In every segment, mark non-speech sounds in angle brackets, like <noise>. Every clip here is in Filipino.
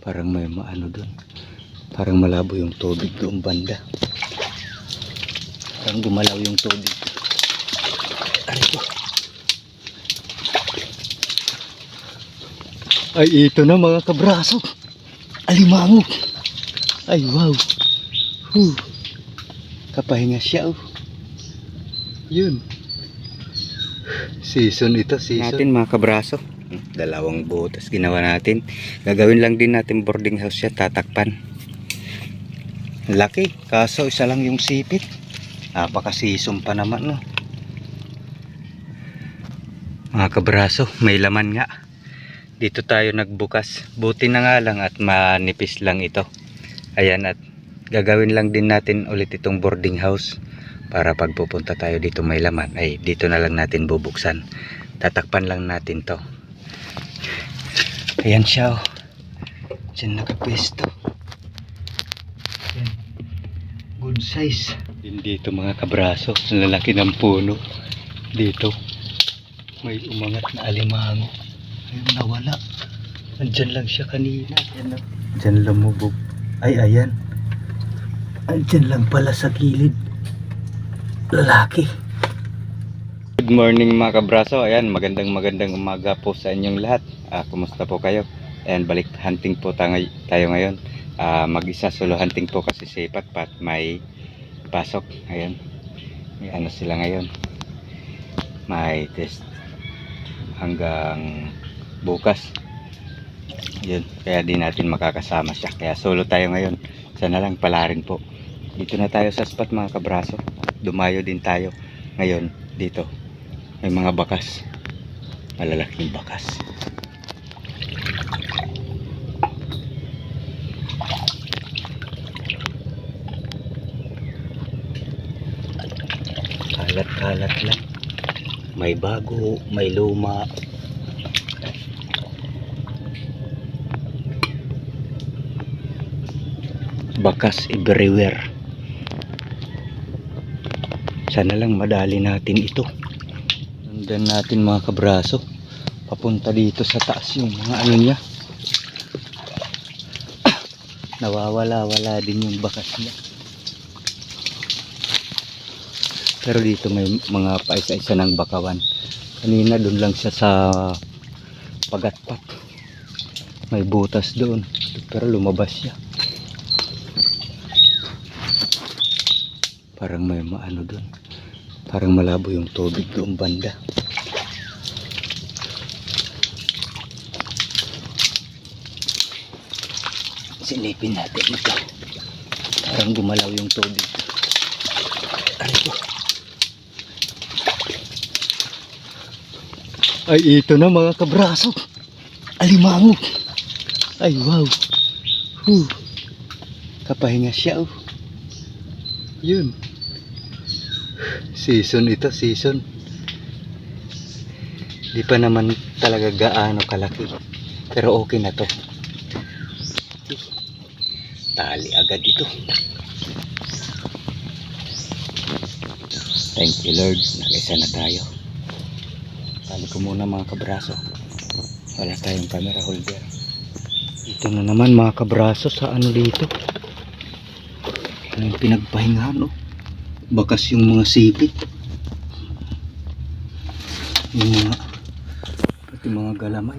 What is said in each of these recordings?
Parang may maano doon. Parang malabo yung tubig doon banda. Parang gumalaw yung tubig. Aray ko. Ay, ito na mga kabraso. Alimango. Ay, wow. Huh. Kapahinga siya, oh. Yun. Season ito, season. Natin mga kabraso. Dalawang butas ginawa natin. Gagawin lang din natin boarding house siya, tatakpan. Laki, kaso isa lang yung sipit. Napaka-season pa naman, no. Mga kabraso, may laman nga. Dito tayo nagbukas. Buti na nga lang at manipis lang ito. Ayan at gagawin lang din natin ulit itong boarding house para pag pupunta tayo dito may laman ay dito na lang natin bubuksan tatakpan lang natin to ayan siya oh. Dyan nakapwesto. Ayan. good size. Din dito mga kabraso ang lalaki ng puno. Dito may umangat na alimango. Ayun nawala. Andyan lang siya kanina. Ayan, oh. dyan lumubog. Ay ayan. Andyan lang pala sa gilid. Lalaki. Good morning mga kabraso. Ayan, magandang magandang umaga po sa inyong lahat. Ah, kumusta po kayo? Ayan, balik hunting po tayo, ngayon. Ah, mag-isa solo hunting po kasi si Patpat may pasok. Ayan. May ano sila ngayon. May test hanggang bukas. Yun, kaya di natin makakasama siya. Kaya solo tayo ngayon. Sana lang pala rin po. Dito na tayo sa spot mga kabraso. Dumayo din tayo ngayon dito may mga bakas malalaking bakas kalat kalat lang may bago may luma bakas everywhere sana lang madali natin ito Sundan natin mga kabraso. Papunta dito sa taas yung mga ano niya. <coughs> Nawawala-wala din yung bakas niya. Pero dito may mga paisa-isa ng bakawan. Kanina doon lang siya sa pagatpat. May butas doon. Pero lumabas siya. Parang may maano doon. Parang malabo yung tubig doon banda. Silipin natin ito. Parang gumalaw yung tubig. Ay Ay ito na mga kabraso. Alimango. Ay wow. Huh. Kapahinga siya oh. Yun. Season ito, season. Di pa naman talaga gaano kalaki. Pero okay na to. Tali agad ito. Thank you Lord. Nakaisa na tayo. Tali ko muna mga kabraso. Wala tayong camera holder. Ito na naman mga kabraso sa ano dito. Ano yung pinagpahingahan no? bakas yung mga sipit yung mga pati mga galamay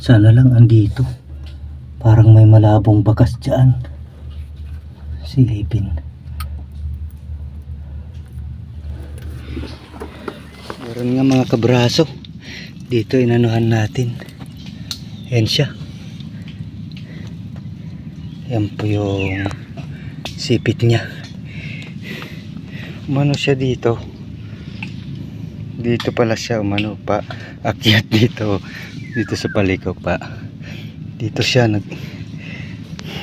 sana lang andito parang may malabong bakas dyan silipin meron nga mga kabraso dito inanuhan natin yan siya yan po yung sipit niya. Umano siya dito. Dito pala siya umano pa. Akyat dito. Dito sa paliko pa. Dito siya nag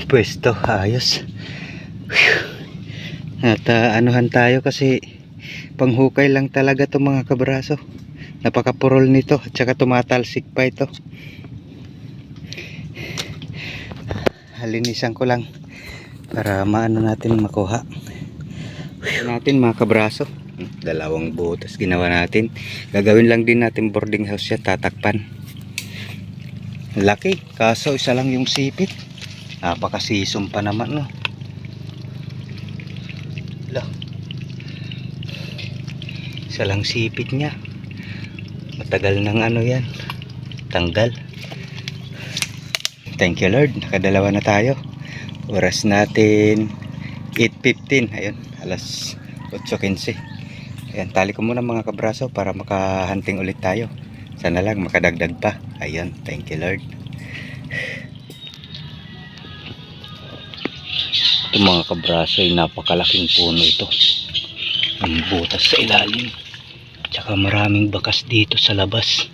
pwesto. Ayos. At uh, anuhan tayo kasi panghukay lang talaga to mga kabraso. Napakapurol nito at saka tumatalsik pa ito. halinisan ko lang para maano natin makuha natin mga kabraso dalawang butas ginawa natin gagawin lang din natin boarding house siya tatakpan Laki, kaso isa lang yung sipit. Napakasisong pa naman, no? Isa lang sipit niya. Matagal ng ano yan. Tanggal. Thank you Lord. Nakadalawa na tayo. Oras natin 8.15. Ayun, alas 8.15. Ayan, tali ko muna mga kabraso para makahunting ulit tayo. Sana lang makadagdag pa. Ayun, thank you Lord. Ito mga kabraso napakalaking puno ito. Ang butas sa ilalim. Tsaka maraming bakas dito sa labas.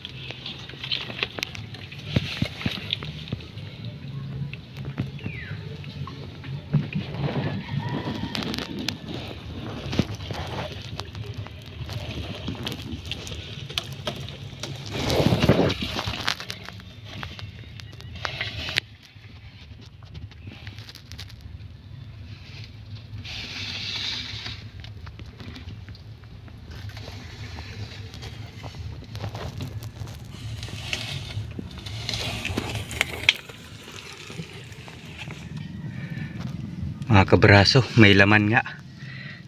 Mga kabraso, may laman nga.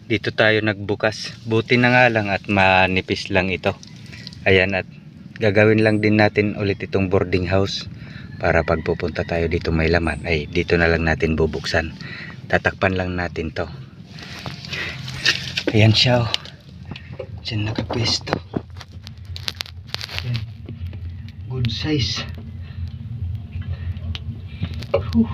Dito tayo nagbukas. Buti na nga lang at manipis lang ito. Ayan at gagawin lang din natin ulit itong boarding house para pag pupunta tayo dito may laman ay dito na lang natin bubuksan. Tatakpan lang natin to. Ayan siya oh. Diyan nakapwesto. Good size. Whew.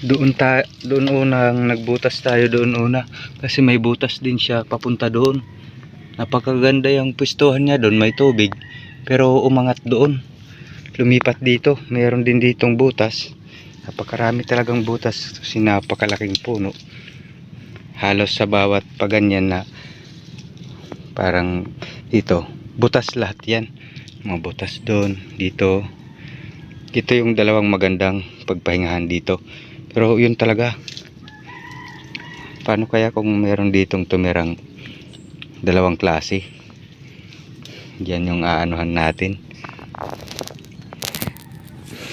Doon ta doon unang nagbutas tayo doon una. Kasi may butas din siya papunta doon. Napakaganda yung pwestuhan niya doon may tubig. Pero umangat doon. Lumipat dito mayroon din ditong butas. Napakarami talagang butas. Kasi napakalaking puno. Halos sa bawat paganyan na parang dito butas lahat yan. Mga butas doon dito. Ito yung dalawang magandang pagpahingahan dito pero yun talaga. Paano kaya kung meron ditong tumirang dalawang klase? Yan yung aanuhan natin.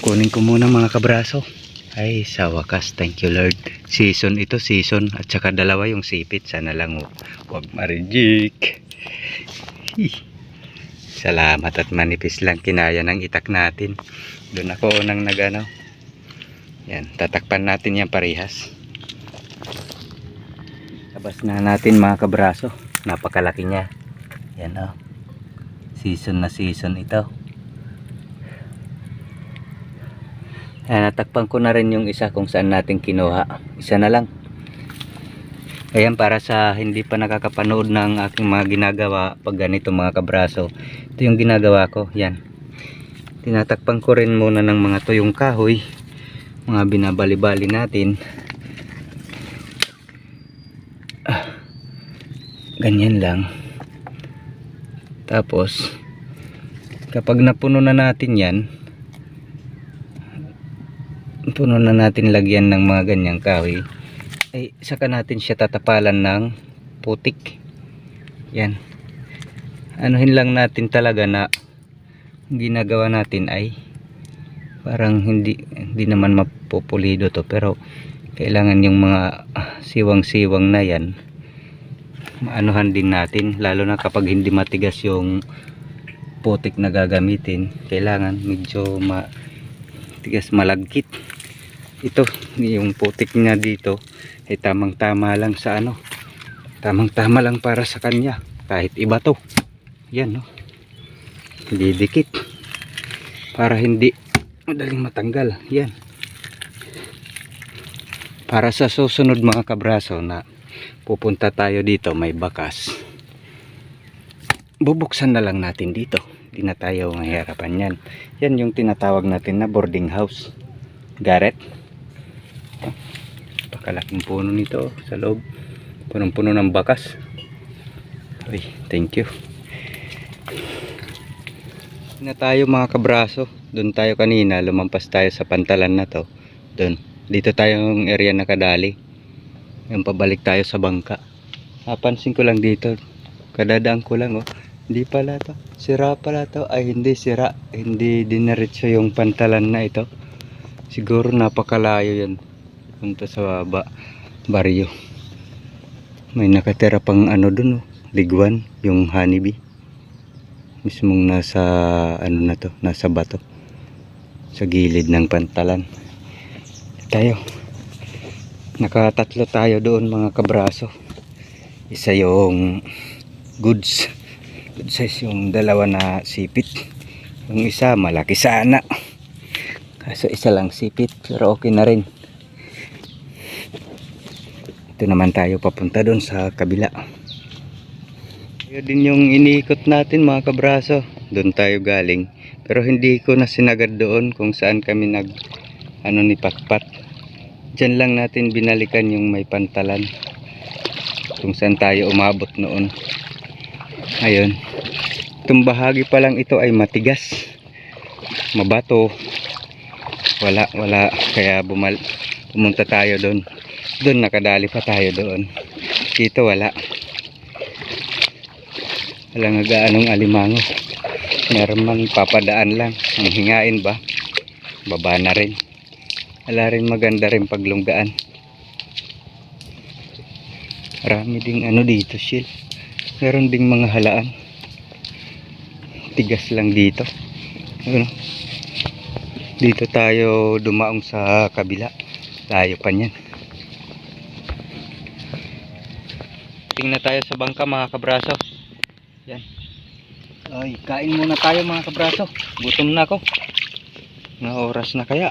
Kunin ko muna mga kabraso. Ay, sa wakas. Thank you Lord. Season ito, season. At saka dalawa yung sipit. Sana lang. Huwag marijik. Salamat at manipis lang kinaya ng itak natin. Doon ako unang nagano. Yan, tatakpan natin yan parehas. Labas na natin mga kabraso. Napakalaki niya. Yan oh. Season na season ito. Yan, natakpan ko na rin yung isa kung saan natin kinuha. Isa na lang. Ayan, para sa hindi pa nakakapanood ng aking mga ginagawa pag ganito mga kabraso. Ito yung ginagawa ko. Yan. Tinatakpan ko rin muna ng mga tuyong kahoy mga binabali-bali natin. Ah, ganyan lang. Tapos kapag napuno na natin yan puno na natin lagyan ng mga ganyang kahoy ay saka natin siya tatapalan ng putik. Yan. Anuhin lang natin talaga na ginagawa natin ay parang hindi hindi naman mapupulido to pero kailangan yung mga siwang-siwang na yan maanuhan din natin lalo na kapag hindi matigas yung putik na gagamitin kailangan medyo matigas malagkit. Ito yung putik niya dito ay tamang tama lang sa ano tamang tama lang para sa kanya kahit iba to. Yan no? Didikit para hindi madaling matanggal. Yan para sa susunod mga kabraso na pupunta tayo dito may bakas. Bubuksan na lang natin dito. Hindi na tayo mahirapan yan. Yan yung tinatawag natin na boarding house. Garet pakalaking puno nito sa loob. Punong puno ng bakas. Uy, thank you. Na tayo mga kabraso. Doon tayo kanina lumampas tayo sa pantalan na to. Doon dito tayong area nakadali yung pabalik tayo sa bangka napansin ko lang dito kadadaan ko lang oh Hindi pala to. Sira pala to. Ay, hindi sira. Hindi diniretso yung pantalan na ito. Siguro napakalayo yan. Punta sa ba baryo. May nakatira pang ano dun, oh. Liguan, yung honeybee. Mismong nasa, ano na to, nasa bato. Sa gilid ng pantalan. Tayo. Nakatatlo tayo doon mga kabraso. Isa yung goods. Good size yung dalawa na sipit. Yung isa malaki sana. Kaso isa lang sipit pero okay na rin. Ito naman tayo papunta doon sa kabila. Yun din yung iniikot natin mga kabraso. Doon tayo galing. Pero hindi ko na sinagad doon kung saan kami nag ano ni Patpat. Diyan lang natin binalikan yung may pantalan. Kung saan tayo umabot noon. Ayun. Itong bahagi pa lang ito ay matigas. Mabato. Wala, wala. Kaya bumal pumunta tayo doon. Doon nakadali pa tayo doon. Dito wala. Wala nga gaanong alimango. Meron man papadaan lang. Ang hingain ba? Baba na rin. Wala rin maganda rin paglunggaan. Marami ding ano dito, Shil. Meron ding mga halaan. Tigas lang dito. Ano? Dito tayo dumaong sa kabila. Tayo pa niyan. Tingnan tayo sa bangka mga kabraso. Yan. Ay, kain muna tayo mga kabraso. Gutom na ako. Na oras na kaya?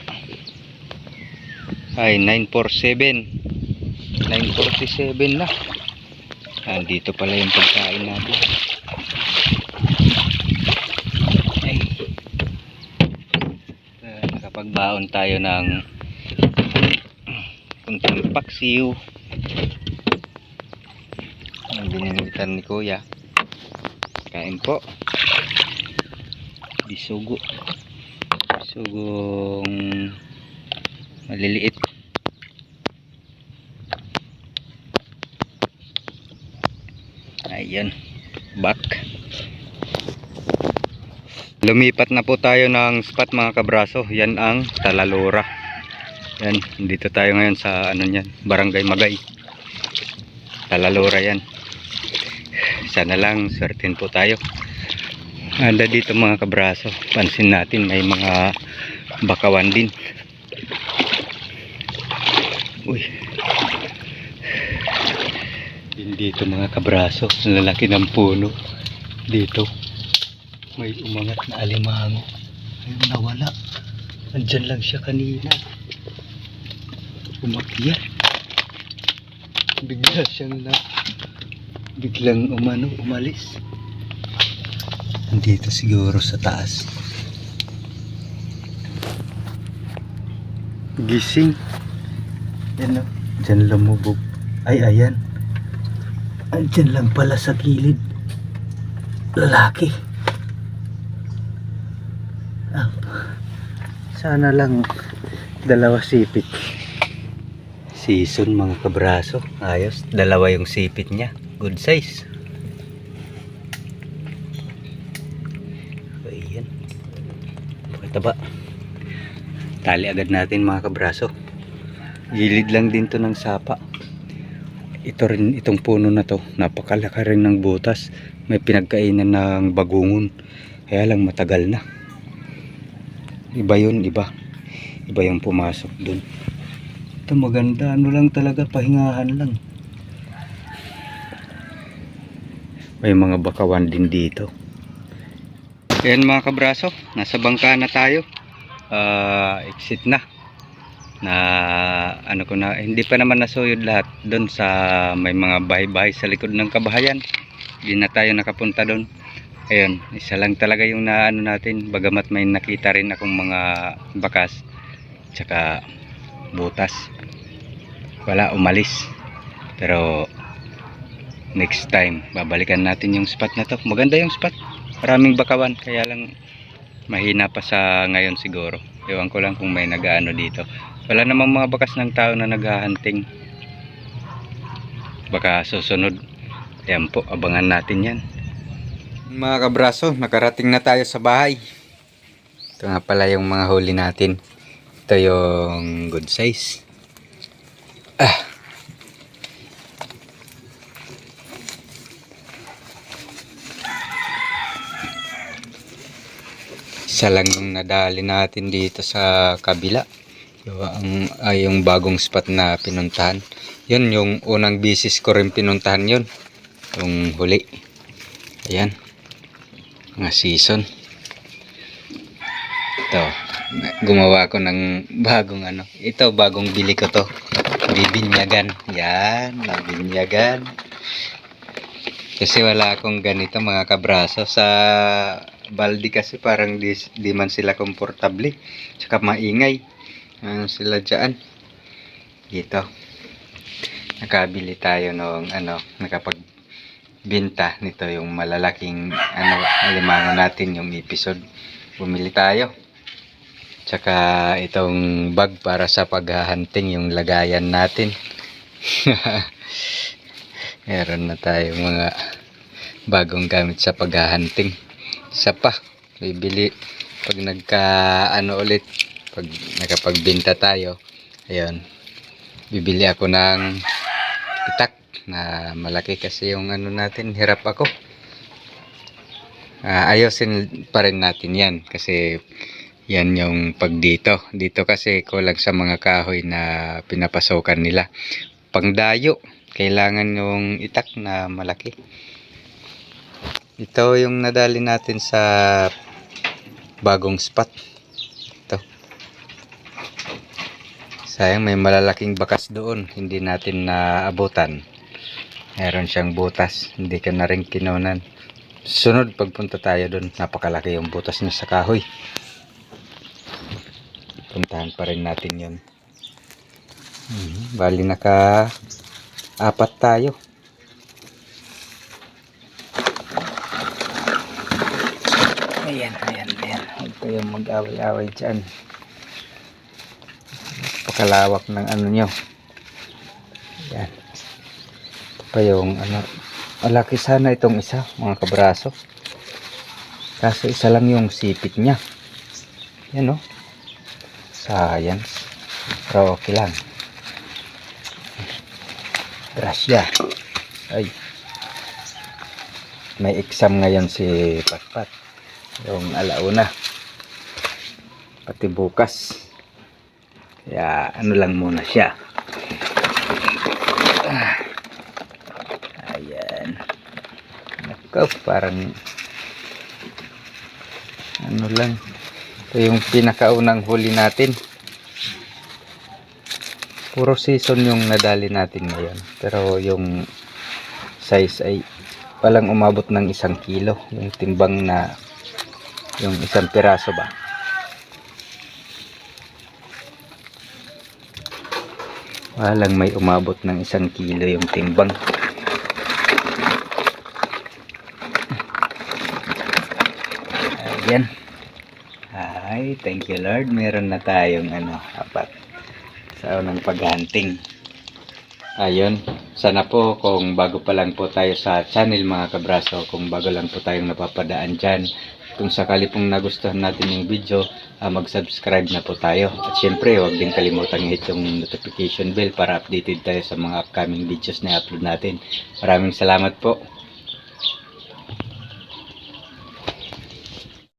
Ay, 947. 947 na. Andito pala yung pagkain natin. Ay. Uh, nakapagbaon tayo ng <clears throat> puntang paksiw. Ang binilitan ni Kuya. Kain po. Bisugo. Bisugong maliliit. Ayan. Back. Lumipat na po tayo ng spot mga kabraso. Yan ang Talalora. Yan. Dito tayo ngayon sa ano yan. Barangay Magay. Talalora yan. Sana lang certain po tayo. Anda dito mga kabraso. Pansin natin may mga bakawan din. Uy. Dito mga kabraso. Ang lalaki ng puno. Dito. May umangat na alimango. Ayun nawala. Andyan lang siya kanina. Umakyat. Bigla siyang na biglang umano umalis. Andito siguro sa taas. Gising. Yan o. Diyan lumubog. Ay, ayan. Andyan lang pala sa gilid. Lalaki. Ah, sana lang dalawa sipit. Season mga kabraso. Ayos. Dalawa yung sipit niya. Good size. Ayan. Pakita ba? Tali agad natin mga kabraso. Gilid lang din to ng sapa. Ito rin, itong puno na to, napakalaki rin ng butas. May pinagkainan ng bagungon. Kaya lang matagal na. Iba yun, iba. Iba yung pumasok dun. Ito maganda, ano lang talaga, pahingahan lang. May mga bakawan din dito. Ayan mga kabraso, nasa bangka na tayo. Ah, exit na. Na ano ko na, hindi pa naman nasuyod lahat doon sa may mga bahay-bahay sa likod ng kabahayan. Hindi na tayo nakapunta doon. Ayun, isa lang talaga yung naano natin. Bagamat may nakita rin akong mga bakas. Tsaka butas. Wala, umalis. Pero next time, babalikan natin yung spot na to. Maganda yung spot. Maraming bakawan. Kaya lang mahina pa sa ngayon siguro. Ewan ko lang kung may nagaano dito. Wala namang mga bakas ng tao na naghahunting. Baka susunod. Ayan po, abangan natin yan. Mga kabraso, nakarating na tayo sa bahay. Ito nga pala yung mga huli natin. Ito yung good size. Ah. Isa lang yung nadali natin dito sa kabila. Yung, ang, ay, yung bagong spot na pinuntahan. Yun, yung unang bisis ko rin pinuntahan yun. Yung huli. Ayan. Mga season. Ito. Gumawa ko ng bagong ano. Ito, bagong bili ko to. Bibinyagan. Yan. Mabinyagan. Kasi wala akong ganito mga kabraso. Sa baldi kasi parang di, di man sila komportable. Tsaka maingay. Ano sila dyan. Dito. Nakabili tayo nung ano, nakapag binta nito yung malalaking ano alimango natin yung episode. Bumili tayo. Tsaka itong bag para sa paghahunting yung lagayan natin. <laughs> Meron na tayo mga bagong gamit sa paghahunting. Isa pa bibili. Pag nagka ano ulit pag nakapagbinta tayo. Ayun. Bibili ako ng itak na malaki kasi yung ano natin hirap ako. Ah, ayusin pa rin natin yan kasi yan yung pag dito. Dito kasi kulang sa mga kahoy na pinapasokan nila. Pangdayo kailangan yung itak na malaki. Ito yung nadali natin sa bagong spot ito sayang may malalaking bakas doon hindi natin naabutan. Meron siyang butas hindi ka na rin kinunan. Sunod pagpunta tayo doon napakalaki yung butas niya sa kahoy. Puntahan pa rin natin yun. Mhm, bali naka apat tayo. Ayan ayan ayan. Huwag kayong mag-away-away dyan pakalawak ng ano nyo. Yan. Ito pa yung ano. Malaki sana itong isa mga kabraso. Kaso isa lang yung sipit niya. Yan o science. Pero okay lang. Grasya ay. May exam ngayon si Patpat. Yung alauna. Pati bukas kaya ano lang muna siya. Ayan. Nako parang ano lang. Ito yung pinakaunang huli natin. Puro season yung nadali natin ngayon. Pero yung size ay walang umabot ng isang kilo. Yung timbang na yung isang piraso ba walang may umabot ng isang kilo yung timbang. Ayan. Ay thank you lord. Meron na tayong ano apat. Sa unang paghunting. Ayun. Sana po kung bago pa lang po tayo sa channel mga kabraso kung bago lang po tayong napapadaan dyan kung sakali pong nagustuhan natin yung video ah, mag-subscribe na po tayo. At syempre huwag din kalimutan hit yung notification bell para updated tayo sa mga upcoming videos na upload natin. Maraming salamat po